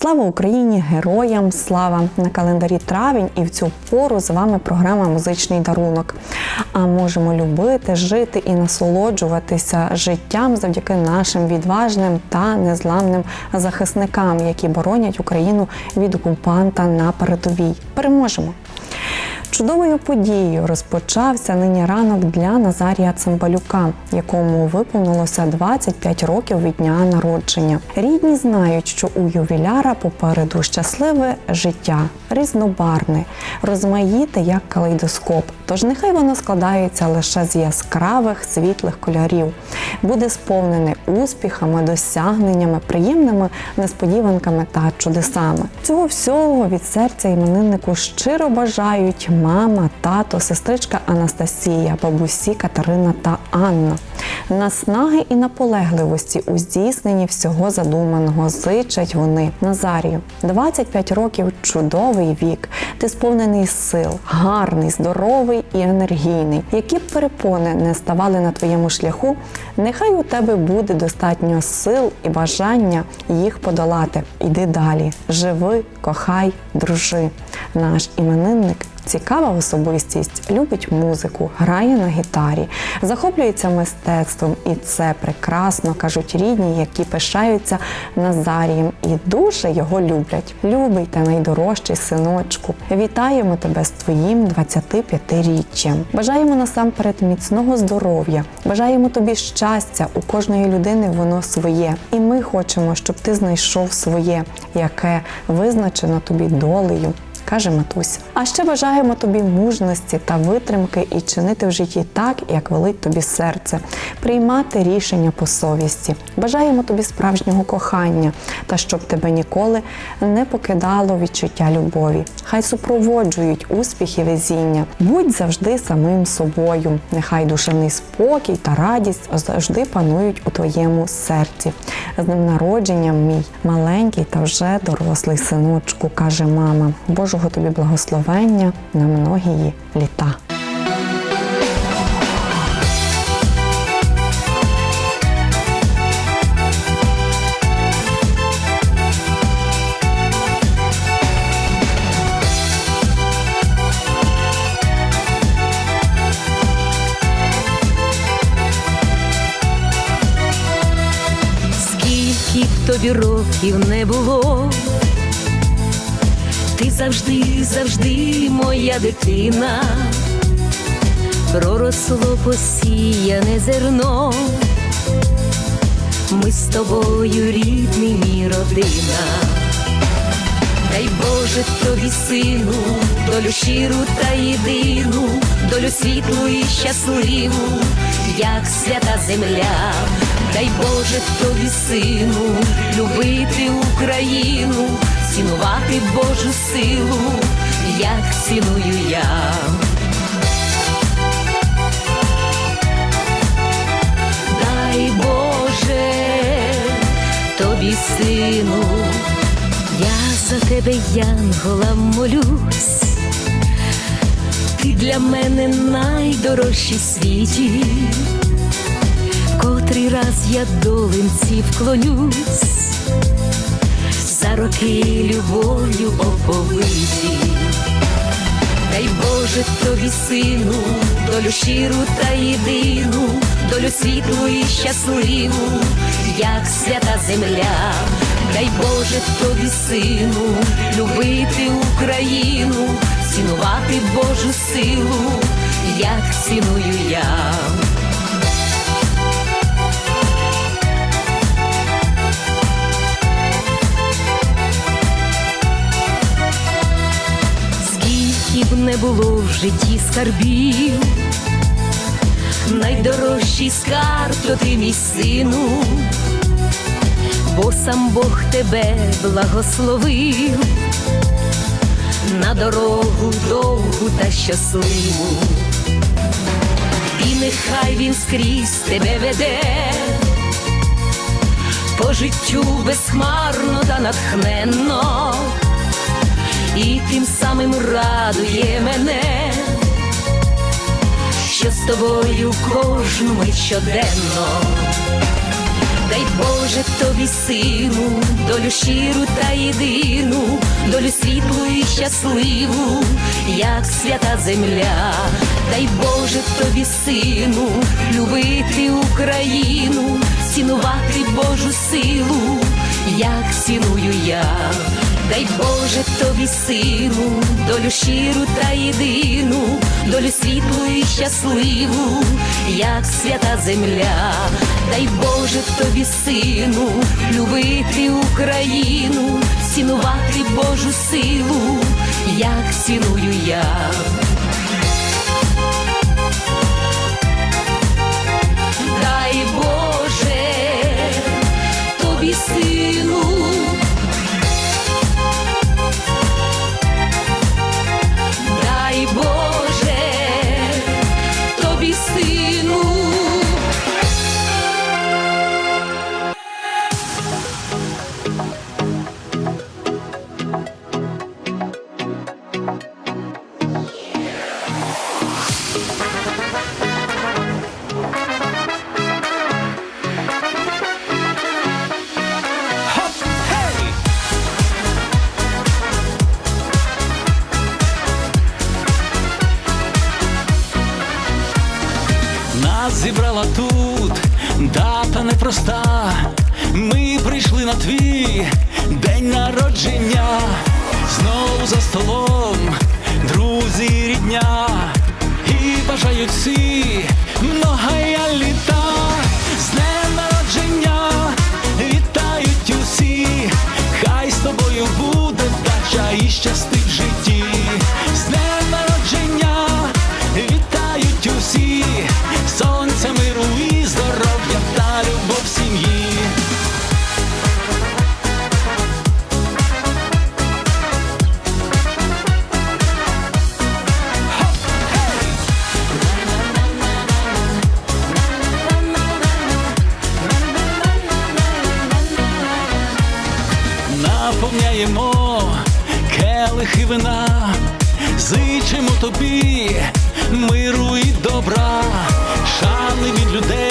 Слава Україні, героям! Слава на календарі травень і в цю пору з вами програма Музичний дарунок. А можемо любити, жити і насолоджуватися життям завдяки нашим відважним та незламним захисникам, які боронять Україну від окупанта на передовій. Переможемо! Чудовою подією розпочався нині ранок для Назарія Цимбалюка, якому виповнилося 25 років від дня народження. Рідні знають, що у ювіляра попереду щасливе життя, різнобарне, розмаїте як калейдоскоп. Тож нехай воно складається лише з яскравих світлих кольорів, буде сповнене успіхами, досягненнями, приємними несподіванками та чудесами. Цього всього від серця імениннику щиро бажають мама, тато, сестричка Анастасія, бабусі Катерина та Анна. Наснаги і наполегливості у здійсненні всього задуманого зичать вони Назарію. 25 років чудовий вік. Ти сповнений сил, гарний, здоровий і енергійний. Які б перепони не ставали на твоєму шляху, нехай у тебе буде достатньо сил і бажання їх подолати. Іди далі, живи, кохай, дружи. Наш іменинник Цікава особистість, любить музику, грає на гітарі, захоплюється мистецтвом, і це прекрасно кажуть рідні, які пишаються Назарієм і дуже його люблять. Любий та найдорожчий синочку. Вітаємо тебе з твоїм 25-річчям. Бажаємо насамперед міцного здоров'я. Бажаємо тобі щастя. У кожної людини воно своє. І ми хочемо, щоб ти знайшов своє, яке визначено тобі долею каже матуся. А ще бажаємо тобі мужності та витримки і чинити в житті так, як велить тобі серце, приймати рішення по совісті. Бажаємо тобі справжнього кохання та щоб тебе ніколи не покидало відчуття любові. Хай супроводжують успіх і везіння. Будь завжди самим собою. Нехай душевний спокій та радість завжди панують у твоєму серці. З днем народженням, мій маленький та вже дорослий синочку, каже мама. Божого тобі благословення на многії літа. Тобі років не було, ти завжди, завжди моя дитина, проросло посіяне зерно, ми з тобою рідний мій родина. Дай Боже тобі, сину, долю щиру та єдину, долю світлу і щасливу, як свята земля. Дай Боже тобі, сину, любити Україну, цінувати Божу силу, як ціную я. Дай Боже тобі, сину, я за тебе, Янгола, молюсь, ти для мене найдорожчий світі, котрий раз я долинці вклонюсь, роки любов'ю оповиті. Дай Боже тобі, сину, долю щиру та єдину, долю світлу і щасливу, як свята земля. Дай Боже тобі, сину, любити Україну, цінувати Божу силу, як ціную я. Було в житті скарбів, найдорожчий скарб то ти мій сину, бо сам Бог тебе благословив. На дорогу довгу та щасливу, і нехай він скрізь тебе веде. По життю безхмарно та натхненно, і тим самим радує мене, що з тобою кожну мить щоденно. Дай Боже тобі силу, долю щиру та єдину, долю світлу і щасливу, як свята земля, дай Боже тобі, сину, любити Україну, цінувати Божу силу, як ціную я. Дай Боже тобі силу, долю щиру та єдину, долю світлу і щасливу, як свята земля, дай Боже тобі сину, любити Україну, цінувати Божу силу, як ціную я. Зібрала тут дата непроста. Ми прийшли на твій день народження. Знову за столом, друзі, рідня. І бажають всі наповняємо келихи вина, зичимо тобі миру і добра, шани від людей,